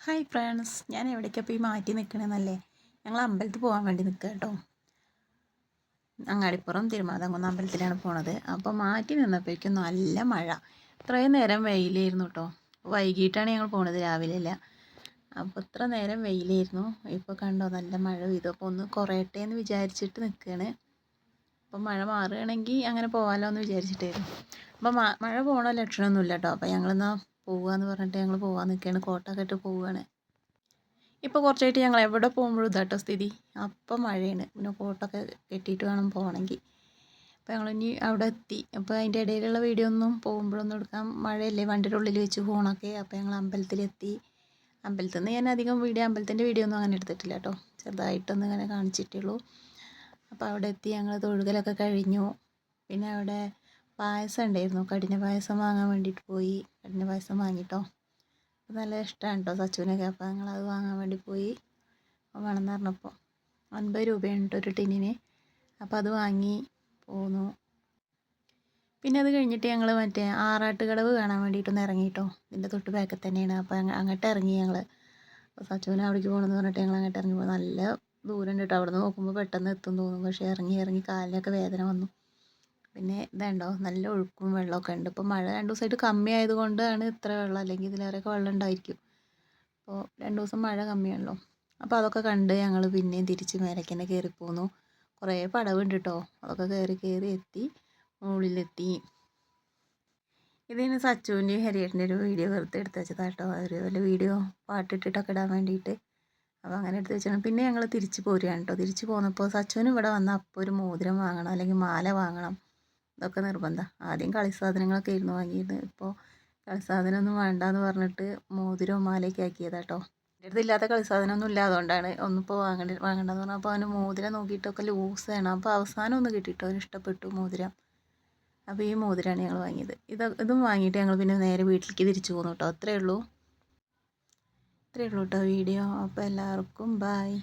Hi friends ഞാൻ എവിടേക്കാണ് പോയി മാറ്റി നിൽക്കണമെന്നല്ലേ ഞങ്ങൾ അമ്പലത്തിൽ പോകാൻ വേണ്ടി നിൽക്കുക കേട്ടോ. അങ്ങാടിപ്പുറം തിരുമാതാംകുന്ന് അമ്പലത്തിലാണ് പോണത്. അപ്പോൾ മാറ്റി നിന്നപ്പോഴേക്കും നല്ല മഴ. ഇത്രയും നേരം വെയിലായിരുന്നു കേട്ടോ. വൈകിട്ടാണ് ഞങ്ങൾ പോണത് രാവിലെ അല്ല അപ്പോൾ ഇത്ര നേരം വെയിലായിരുന്നു. ഇപ്പോൾ കണ്ടോ നല്ല മഴ പെയ്തു. അപ്പോൾ ഒന്ന് കുറയട്ടെ എന്ന് വിചാരിച്ചിട്ട് നിൽക്കുകയാണ് അപ്പോൾ മഴ മാറുകയാണെങ്കിൽ അങ്ങനെ പോകാമല്ലോ എന്ന് വിചാരിച്ചിട്ടായിരുന്നു. അപ്പം മഴ പോകണ ലക്ഷണമൊന്നുമില്ല കേട്ടോ അപ്പം ഞങ്ങളെന്നാൽ പോവാന്ന് പറഞ്ഞിട്ട് ഞങ്ങൾ പോകാൻ നിൽക്കുകയാണ് കോട്ടൊക്കെ ഇട്ട് പോവുകയാണ് ഇപ്പോൾ കുറച്ചായിട്ട് ഞങ്ങൾ എവിടെ പോകുമ്പോഴും ഇതാട്ടോ സ്ഥിതി. അപ്പം മഴയാണ്. പിന്നെ കോട്ടൊക്കെ കെട്ടിയിട്ട് വേണം പോകണമെങ്കിൽ അപ്പോൾ ഞങ്ങൾ ഇനി അവിടെ എത്തി. അപ്പോൾ അതിന്റെ ഇടയിലുള്ള വീഡിയോ ഒന്നും പോകുമ്പോഴൊന്നും എടുക്കാൻ മഴയല്ലേ? വണ്ടിയുടെ ഉള്ളിൽ വെച്ച് പോകണമൊക്കെ അപ്പോൾ ഞങ്ങൾ അമ്പലത്തിലെത്തി അമ്പലത്തിൽ നിന്ന് ഞാൻ അധികം വീഡിയോ അമ്പലത്തിന്റെ വീഡിയോ ഒന്നും അങ്ങനെ എടുത്തിട്ടില്ല കേട്ടോ ചെറുതായിട്ടൊന്നും ഇങ്ങനെ കാണിച്ചിട്ടുള്ളൂ അപ്പോൾ അവിടെ എത്തി ഞങ്ങൾ തൊഴുകലൊക്കെ കഴിഞ്ഞു. പിന്നെ അവിടെ പായസം ഉണ്ടായിരുന്നു. കഠിന പായസം വാങ്ങാൻ വേണ്ടിയിട്ട് പോയി. കഠിന പായസം വാങ്ങിട്ടോ. നല്ല ഇഷ്ടമാണ് കേട്ടോ സച്ചുവിനൊക്കെ. അപ്പോൾ അത് വാങ്ങാൻ വേണ്ടി പോയി. വേണമെന്ന് പറഞ്ഞപ്പോൾ അൻപത് കേട്ടോ ഒരു ടിന്നിന്. അപ്പോൾ അത് വാങ്ങി പോന്നു. പിന്നെ അത് കഴിഞ്ഞിട്ട് ഞങ്ങൾ മറ്റേ ആറാട്ടുകടവ് കാണാൻ വേണ്ടിയിട്ടൊന്ന് ഇറങ്ങിയിട്ടോ ഇതിന്റെ തൊട്ട് ബാക്കിൽ തന്നെയാണ്. അപ്പോൾ അങ്ങോട്ട് ഇറങ്ങി ഞങ്ങൾ അപ്പോൾ സച്ചുവിനെ അവിടേക്ക് പോകണമെന്ന് പറഞ്ഞിട്ട് ഞങ്ങൾ അങ്ങോട്ട് ഇറങ്ങി. പോകും നല്ല ദൂരം ഉണ്ട് കേട്ടോ അവിടെ നിന്ന് നോക്കുമ്പോൾ പെട്ടെന്ന് എത്തും തോന്നും. പക്ഷേ ഇറങ്ങി ഇറങ്ങി കാലിനൊക്കെ വേദന വന്നു. പിന്നെ ഇതുണ്ടോ നല്ല ഒഴുക്കും വെള്ളമൊക്കെ ഉണ്ട്. ഇപ്പോൾ മഴ രണ്ട് ദിവസമായിട്ട് കമ്മി ആയതുകൊണ്ടാണ് ഇത്ര വെള്ളം അല്ലെങ്കിൽ ഇതിലേറെയൊക്കെ വെള്ളം ഉണ്ടായിരിക്കും. അപ്പോൾ രണ്ട് ദിവസം മഴ കമ്മിയാണല്ലോ. അപ്പോൾ അതൊക്കെ കണ്ട് ഞങ്ങൾ പിന്നെയും തിരിച്ച് മേലേക്ക് തന്നെ കയറി പോന്നു. കുറേ പടവുണ്ട് കേട്ടോ അതൊക്കെ കയറി കയറി എത്തി മുകളിലെത്തി. ഇതിന് സച്ചുവിന്റെയും ഹരിയേട്ടന്റെ ഒരു വീഡിയോ വെറുതെ എടുത്ത് വെച്ചതാട്ടോ. ഒരു വല്ല വീഡിയോ പാട്ടിട്ടിട്ടൊക്കെ ഇടാൻ വേണ്ടിയിട്ട്. അപ്പോൾ അങ്ങനെ എടുത്ത് വെച്ചാണ്. പിന്നെ ഞങ്ങൾ തിരിച്ച് പോരുകയാണ് കേട്ടോ. തിരിച്ച് പോന്നപ്പോൾ സച്ചുവിന് ഇവിടെ വന്നാൽ അപ്പോൾ ഒരു മോതിരം വാങ്ങണം അല്ലെങ്കിൽ മാല വാങ്ങണം. ഇതൊക്കെ നിർബന്ധം. ആദ്യം കളി സാധനങ്ങളൊക്കെ ആയിരുന്നു വാങ്ങിയത്. ഇപ്പോൾ കളി വേണ്ട എന്ന് പറഞ്ഞിട്ട് മോതിരവും മാലയൊക്കെ ആക്കിയതാട്ടോ എന്റെ അടുത്ത് ഇല്ലാത്ത കളി സാധനമൊന്നും ഇല്ല അതുകൊണ്ടാണ് ഒന്നിപ്പോൾ വാങ്ങേണ്ട വാങ്ങേണ്ടതെന്ന് പറഞ്ഞാൽ അപ്പോൾ അവന് മോതിരം നോക്കിയിട്ടൊക്കെ ലൂസ് വേണം അപ്പോൾ അവസാനം ഒന്ന് കിട്ടിയിട്ടോ അവന് ഇഷ്ടപ്പെട്ടു മോതിരം. അപ്പോൾ ഈ മോതിരമാണ് ഞങ്ങൾ വാങ്ങിയത്. ഇത് ഇതും വാങ്ങിയിട്ട് ഞങ്ങൾ പിന്നെ നേരെ വീട്ടിലേക്ക് തിരിച്ചു പോന്നു കേട്ടോ. അത്രയേ ഉള്ളൂ. ഇത്രയേ ഉള്ളൂ കേട്ടോ വീഡിയോ. അപ്പോൾ എല്ലാവർക്കും ബായ്